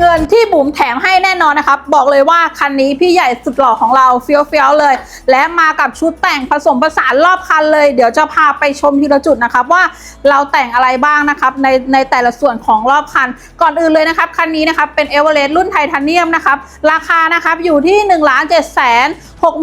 เงินที่บุ๋มแถมให้แน่นอนนะครับ บอกเลยว่าคันนี้พี่ใหญ่สุดหล่อของเราเฟี้ยวๆเลย และมากับชุดแต่งผสมผสานรอบคันเลย เดี๋ยวจะพาไปชมทีละจุดนะครับว่าเราแต่งอะไรบ้างนะครับในในแต่ละส่วนของรอบคัน ก่อนอื่นเลยนะครับคันนี้นะครับเป็นเอเวอเรสต์รุ่นไทเทเนียมนะครับราคานะครับอยู่ที่1นึ่งล้านเจ็ดแสน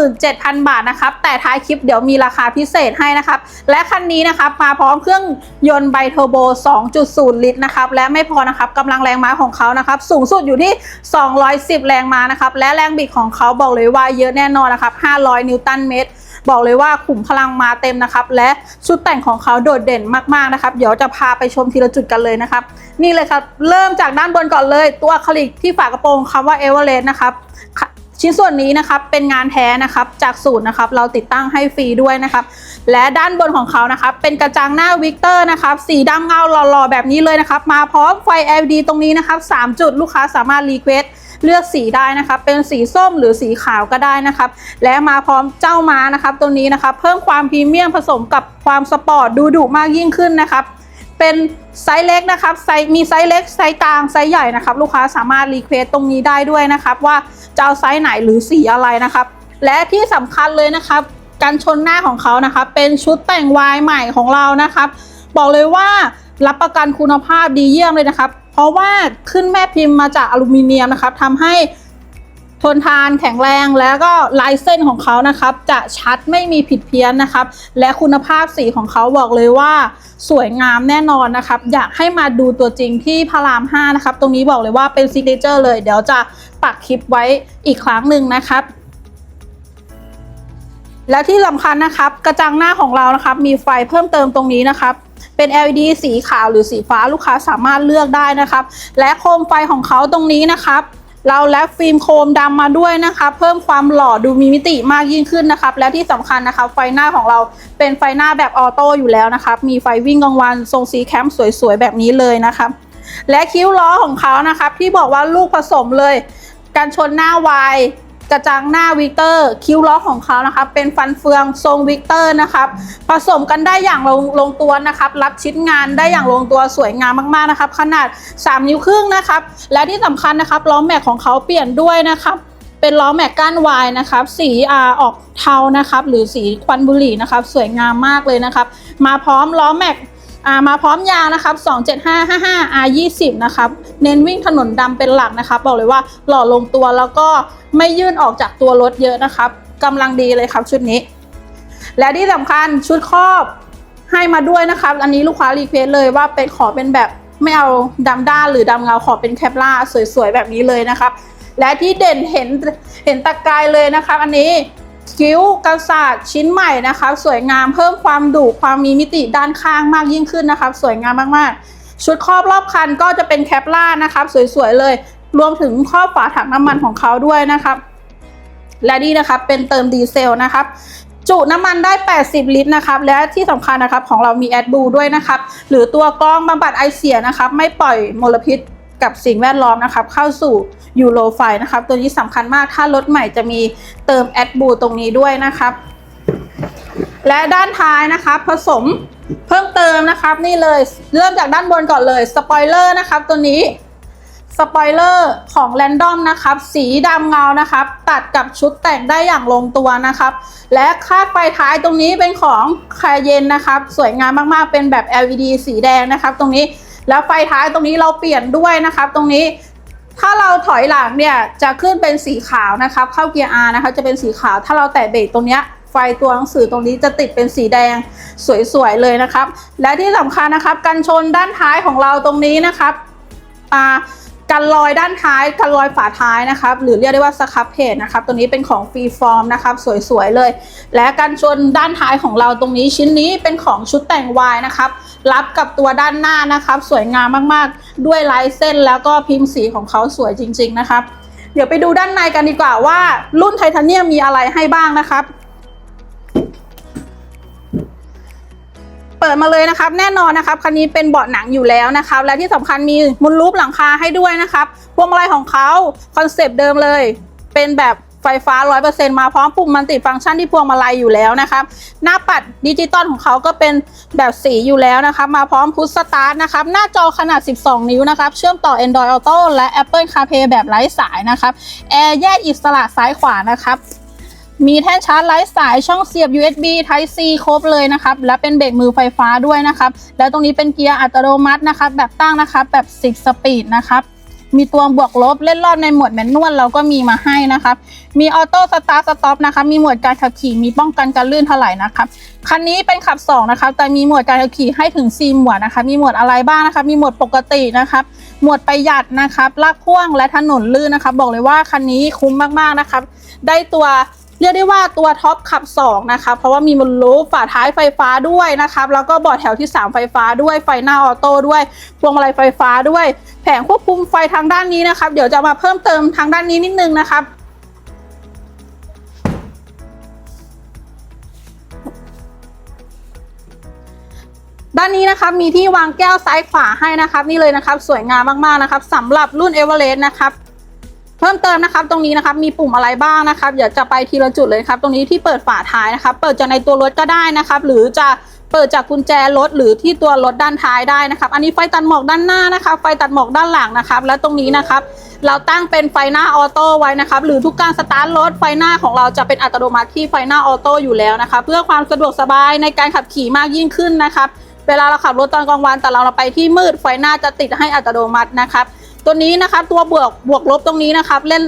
67,000บาทนะครับแต่ท้ายคลิปเดี๋ยวมีราคาพิเศษให้นะครับและคันนี้นะครับมาพร้อมเครื่องยนต์ไบเทอร์โบ 2.0 ลิตรนะครับและไม่พอนะครับกำลังแรงม้าของเขานะครับสูงสุดอยู่ที่ 210 แรงม้านะครับและแรงบิดของเขาบอกเลยว่าเยอะแน่นอนนะครับ500นิวตันเมตร บอกเลยว่าขุมพลังมาเต็มนะครับ และชุดแต่งของเขาโดดเด่นมากๆนะครับ เดี๋ยวจะพาไปชมทีละจุดกันเลยนะครับ นี่เลยครับ เริ่มจากด้านบนก่อนเลย ตัวอะคริลิกที่ฝากระโปรงคำว่าเอเวอเรสต์นะครับชิ้นส่วนนี้นะครับเป็นงานแท้นะครับจากศูนย์นะครับเราติดตั้งให้ฟรีด้วยนะครับและด้านบนของเขานะครับเป็นกระจังหน้าวิกเตอร์นะครับสีดำเงาหล่อๆแบบนี้เลยนะครับมาพร้อมไฟ LED ตรงนี้นะครับ3จุดลูกค้าสามารถรีเควส เลือกสีได้นะครับ เป็นสีส้มหรือสีขาวก็ได้นะครับ และมาพร้อมเจ้าม้านะครับ ตัวนี้นะครับ เพิ่มความพรีเมียมผสมกับความสปอร์ตดูดุมากยิ่งขึ้นนะครับเป็นไซส์เล็กนะครับไซส์มีไซส์เล็กไซส์กลางไซส์ใหญ่นะครับ ลูกค้าสามารถรีเควสตรงนี้ได้ด้วยนะครับ ว่าจะเอาไซส์ไหนหรือสีอะไรนะครับ และที่สำคัญเลยนะครับ การชนหน้าของเขานะครับ เป็นชุดแต่งวายใหม่ของเรานะครับ บอกเลยว่ารับประกันคุณภาพดีเยี่ยมเลยนะครับ เพราะว่าขึ้นแม่พิมพ์มาจากอลูมิเนียมนะครับทำให้ทนทานแข็งแรงแล้วก็ลายเส้นของเขานะครับ จะชัดไม่มีผิดเพี้ยนนะครับ และคุณภาพสีของเขาบอกเลยว่า สวยงามแน่นอนนะครับ อยากให้มาดูตัวจริงที่พระราม 5 นะครับ ตรงนี้บอกเลยว่าเป็นซิกเนเจอร์เลย เดี๋ยวจะปักคลิปไว้อีกครั้งหนึ่งนะครับ และที่สำคัญนะครับ กระจังหน้าของเรานะครับ มีไฟเพิ่มเติมตรงนี้นะครับ เป็น LED สีขาวหรือสีฟ้าลูกค้าสามารถเลือกได้นะครับ และโคมไฟของเขาตรงนี้นะครับ เราแลบฟิล์มโคมดำมาด้วยนะคะเพิ่มความหล่อดูมีมิติมากยิ่งขึ้นนะครับ และที่สำคัญนะคะไฟหน้าของเราเป็นไฟหน้าแบบออโต้อยู่แล้วนะครับ มีไฟวิ่งกลางวันทรงสีแคมป์สวยๆแบบนี้เลยนะครับ และคิ้วล้อของเขานะครับที่บอกว่าลูกผสมเลย การชนหน้าวาย ระจังหน้าวิกเตอร์ คิ้วล้อของเขานะครับเป็นฟันเฟืองทรงวิกเตอร์นะครับผสมกันได้อย่างลงลงตัวนะครับรับชิ้นงานได้อย่างลงตัวสวยงามมากๆนะครับ ขนาด 3 นิ้วครึ่งนะครับ และที่สำคัญนะครับล้อแม็กของเขาเปลี่ยนด้วยนะครับเป็นล้อแม็กก้านวายนะครับสีอาออกเทานะครับ หรือสีควันบุหรี่นะครับ สวยงามมากเลยนะครับ มาพร้อมล้อแม็ก มาพร้อมยางนะครับ 27555 R20 นะครับ เน้นวิ่งถนนดำเป็นหลักนะครับ บอกเลยว่าหล่อลงตัวแล้วก็ไม่ยื่นออกจากตัวรถเยอะนะครับกำลังดีเลยครับชุดนี้ และที่สำคัญชุดครอบให้มาด้วยนะครับ อันนี้ลูกค้ารีเควสเลยว่าเป็นขอเป็นแบบไม่เอาดำด้านหรือดำเงาขอเป็นแคปล่าสวยๆแบบนี้เลยนะครับ และที่เด่นเห็นเห็นตะกายเลยนะครับ อันนี้ คิ้วกระสาดชิ้นใหม่นะครับสวยงามเพิ่มความดุความมีมิติด้านข้างมากยิ่งขึ้นนะครับ สวยงามมากๆ ชุดครอบรอบคันก็จะเป็นแคปล่านะครับสวยๆเลย รวมถึงครอบฝาถังน้ำมันของเขาด้วยนะครับและนี่นะครับเป็นเติมดีเซลนะครับจุน้ำมันได้ 80 ลิตรนะครับ และที่สำคัญนะครับของเรามีแอดบูด้วยนะครับ หรือตัวกรองบำบัดไอเสียนะครับ ไม่ปล่อยมลพิษ กับสิ่งแวดล้อมนะครับเข้าสู่ยูโรไฟนะครับ ตัวนี้สำคัญมากถ้ารถใหม่จะมีเติมแอดบูตรงนี้ด้วยนะครับ และด้านท้ายนะครับผสมเพิ่มเติมนะครับนี่เลยเริ่มจากด้านบนก่อนเลยสปอยเลอร์นะครับตัวนี้สปอยเลอร์ของแรนดอมนะครับ สีดำเงานะครับ ตัดกับชุดแต่งได้อย่างลงตัวนะครับ และคาดไฟท้ายตรงนี้เป็นของคาเยนนะครับ สวยงามมากๆ เป็นแบบ LED สีแดงนะครับ ตรงนี้ แล้วไฟท้ายตรงนี้เราเปลี่ยนด้วยนะครับ ตรงนี้ถ้าเราถอยหลังเนี่ยจะขึ้นเป็นสีขาวนะครับเข้าเกียร์ R นะคะจะเป็นสีขาว ถ้าเราแตะเบรกตรงเนี้ยไฟตัวหนังสือตรงนี้จะติดเป็นสีแดงสวยๆเลยนะครับ และที่สำคัญนะครับกันชนด้านท้ายของเราตรงนี้นะครับอ่า กันรอยด้านท้ายกันรอยฝาท้ายนะครับหรือเรียกได้ว่าสครับเพจนะครับตัวนี้เป็นของฟรีฟอร์มนะครับสวยๆเลย และกันชนด้านท้ายของเราตรงนี้ชิ้นนี้เป็นของชุดแต่งวายนะครับรับกับตัวด้านหน้านะครับ สวยงามมากๆ ด้วยลายเส้นแล้วก็พิมพ์สีของเขาสวยจริง ๆนะครับ เดี๋ยวไปดูด้านในกันดีกว่าว่ารุ่นไทเทเนียมมีอะไรให้บ้างนะครับ ปิดมาเลยนะครับ แน่นอนนะครับคันนี้เป็นเบาะหนังอยู่แล้วนะครับ และที่สำคัญมีมุนรูปหลังคาให้ด้วยนะครับพวงมาลัยของเขาคอนเซปต์เดิมเลย เป็นแบบไฟฟ้า 100%มาพร้อมปุ่มมันติฟังก์ชันที่พวงมาลัยอยู่แล้วนะครับ หน้าปัดดิจิตอลของเขาก็เป็นแบบสีอยู่แล้วนะครับ มาพร้อมพุชสตาร์ทนะครับ หน้าจอขนาด 12 นิ้วนะครับ เชื่อมต่อ Android Auto และ Apple CarPlay แบบไร้สายนะครับ แอร์แยกอิสระซ้ายขวานะครับ มีแท่นชาร์จไร้สายช่องเสียบ USB Type C ครบเลยนะครับ และเป็นเบรกมือไฟฟ้าด้วยนะครับ แล้วตรงนี้เป็นเกียร์อัตโนมัตินะครับ แบบตั้งนะครับ แบบ6สปีดนะครับ มีตัวบวกลบเล่นรอบในหมวดแมนนวลเราก็มีมาให้นะครับ มีออโต้สตาร์ทสต็อปนะคะ มีหมวดการขับขี่มีป้องกันการลื่นถลายนะครับ คันนี้เป็นขับ2นะครับ แต่มีหมวดการขับขี่ให้ถึง 4 หมวดนะคะ มีหมวดอะไรบ้างนะคะ มีหมวดปกตินะครับหมวดประหยัดนะครับ ลากพ่วงและถนนลื่นนะครับ บอกเลยว่าคันนี้คุ้มมากๆนะครับ ได้ตัว เรียกได้ว่าตัวท็อปขับ 2 นะคะ เพราะว่ามีบนลูฝาท้ายไฟฟ้าด้วยนะครับแล้วก็เบาะแถวที่ 3 ไฟฟ้าด้วยไฟหน้าออโต้ด้วยพวงมาลัยไฟฟ้าด้วย แผงควบคุมไฟทางด้านนี้นะครับ เดี๋ยวจะมาเพิ่มเติมทางด้านนี้นิดนึงนะครับด้านนี้นะครับมีที่วางแก้วซ้ายขวาให้นะครับ นี่เลยนะครับ สวยงามมากๆนะครับสำหรับรุ่นเอเวอเรสต์นะครับ พิ่มเติมนะครับตรงนี้นะครับมีปุ่มอะไรบ้างนะครับเดี๋ยวจะไปทีละจุดเลยครับ ตรงนี้ที่เปิดฝาท้ายนะครับ เปิดจากในตัวรถก็ได้นะครับ หรือจะเปิดจากกุญแจรถหรือที่ตัวรถด้านท้ายได้นะครับ อันนี้ไฟตัดหมอกด้านหน้านะครับ ไฟตัดหมอกด้านหลังนะครับ และตรงนี้นะครับ เราตั้งเป็นไฟหน้าออโต้ไว้นะครับ หรือทุกการสตาร์ทรถไฟหน้าของเราจะเป็นอัตโนมัติที่ไฟหน้าออโต้อยู่แล้วนะคะ เพื่อความสะดวกสบายในการขับขี่มากยิ่งขึ้นนะครับ เวลาเราขับรถตอนกลางวันแต่เราเราไปที่มืดไฟหน้าจะติดให้อัตโนมัตินะครับ ตัวนี้นะคะตัวบวกบวกลบตรงนี้นะครับ เล่น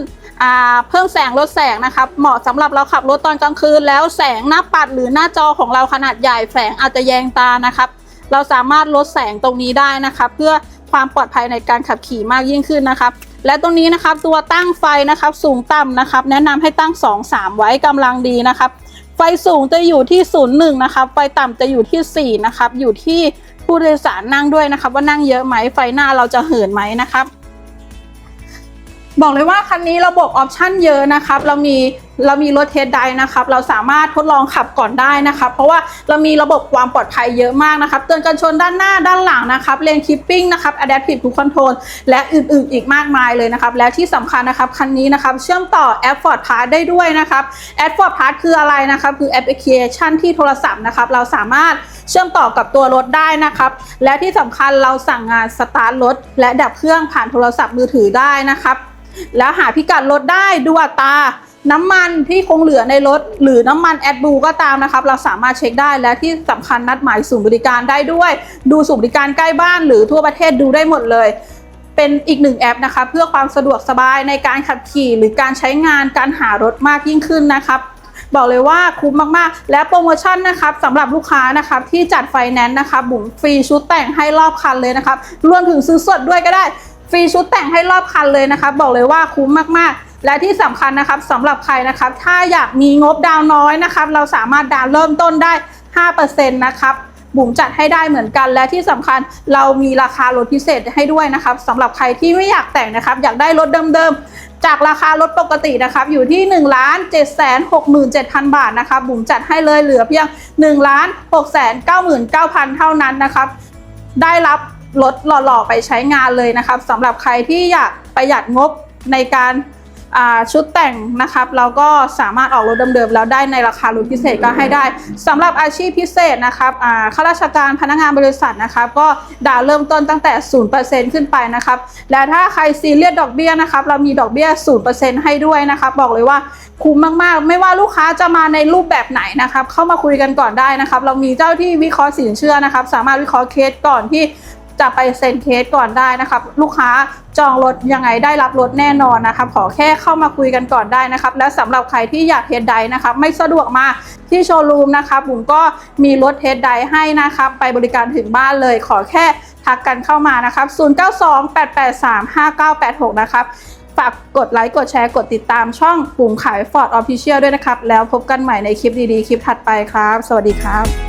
เพิ่มแสงลดแสงนะครับ เหมาะสำหรับเราขับรถตอนกลางคืน แล้วแสงหน้าปัดหรือหน้าจอของเราขนาดใหญ่แสงอาจจะแยงตานะครับ เราสามารถลดแสงตรงนี้ได้นะครับ เพื่อความปลอดภัยในการขับขี่มากยิ่งขึ้นนะครับ และตรงนี้นะครับตัวตั้งไฟนะครับสูงต่ำนะครับ แนะนำให้ตั้ง 2 3 ไว้กำลังดีนะครับ ไฟสูงจะอยู่ที่ 0 1 นะครับ ไฟต่ำจะอยู่ที่ 4 นะครับ อยู่ที่ผู้โดยสารนั่งด้วยนะครับ ว่านั่งเยอะไหมไฟหน้าเราจะเหินไหมนะครับ บอกเลยว่าคันนี้ระบบออปชั่นเยอะนะครับ เรามี เรามีรถเทสไดนะครับ เราสามารถทดลองขับก่อนได้นะครับ เพราะว่าเรามีระบบความปลอดภัยเยอะมากนะครับ เตือนกันชนด้านหน้าด้านหลังนะครับเลนคิปปิ้งนะครับ Adaptive Cruise Control และอื่นๆ อีกมากมายเลยนะครับ และที่สำคัญนะครับ คันนี้นะครับ เชื่อมต่อแอป Ford Pass ได้ด้วยนะครับแอป Ford Pass คืออะไรนะครับ คือแอปพลิเคชันที่โทรศัพท์นะครับ เราสามารถเชื่อมต่อกับตัวรถได้นะครับ และที่สำคัญเราสั่งงานสตาร์ทรถและดับเครื่องผ่านโทรศัพท์มือถือได้นะครับ แล้วหาพิกัดรถได้ดูอัตรา น้ำมันที่คงเหลือในรถ หรือน้ำมันแอดบูก็ตามนะครับ เราสามารถเช็คได้และที่สำคัญนัดหมายศูนย์บริการได้ด้วย ดูศูนย์บริการใกล้บ้านหรือทั่วประเทศดูได้หมดเลยเป็นอีกหนึ่งแอปนะคะเพื่อความสะดวกสบายในการขับขี่หรือการใช้งานการหารถมากยิ่งขึ้นนะครับ บอกเลยว่าคุ้มมากๆ และโปรโมชั่นนะครับสำหรับลูกค้านะครับที่จัดไฟแนนซ์นะครับบุ๋มฟรีชุดแต่งให้รอบคันเลยนะครับรวมถึงซื้อสดด้วยก็ได้ ฟรีชุดแต่งให้รอบคันเลยนะครับบอกเลยว่าคุ้มมากๆ และที่สำคัญนะครับสำหรับใครนะครับ ถ้าอยากมีงบดาวน์น้อยนะครับ เราสามารถดาวน์เริ่มต้นได้ 5%นะครับบุ๋มจัดให้ได้เหมือนกันและที่สำคัญเรามีราคาลดพิเศษให้ด้วยนะครับสำหรับใครที่ไม่อยากแต่งนะครับ อยากได้รถเดิมๆ จากราคารถปกตินะครับ อยู่ที่1 7 6 7 0 0 0บาทนะครับ บุ๋มจัดให้เลยเหลือเพียง1 6 9 9 0 0 0เท่านั้นนะครับ ได้รับรถหล่อๆไปใช้งานเลยนะครับสำหรับใครที่อยากประหยัดงบในการ ชุดแต่งนะครับเราก็สามารถออกรถเดิมๆแล้วได้ในราคาลดพิเศษก็ให้ได้สำหรับอาชีพพิเศษนะครับข้าราชการพนักงานบริษัทนะครับก็ดาวเริ่มต้นตั้งแต่ 0%ขึ้นไปนะครับและถ้าใครซีเรียสดอกเบี้ยนะครับเรามีดอกเบี้ย 0%ให้ด้วยนะครับบอกเลยว่าคุ้มมากๆ ไม่ว่าลูกค้าจะมาในรูปแบบไหนนะครับเข้ามาคุยกันก่อนได้นะครับ เรามีเจ้าที่วิเคราะห์สินเชื่อนะครับ สามารถวิเคราะห์เคสก่อนที่ จะไปเซ็นเคสก่อนได้นะครับ ลูกค้าจองรถยังไงได้รับรถแน่นอนนะครับขอแค่เข้ามาคุยกันก่อนได้นะครับ และสำหรับใครที่อยากเทสไดนะครับไม่สะดวกมาที่โชว์รูมนะครับผมก็มีรถเทสไดให้นะครับ ไปบริการถึงบ้านเลยขอแค่ทักกันเข้ามานะครับ 0928835986 นะครับฝากกดไลค์ กดแชร์ กดติดตามช่องปุ่มขาย Ford Official ด้วยนะครับ แล้วพบกันใหม่ในคลิปดีๆ คลิปถัดไปครับ สวัสดีครับ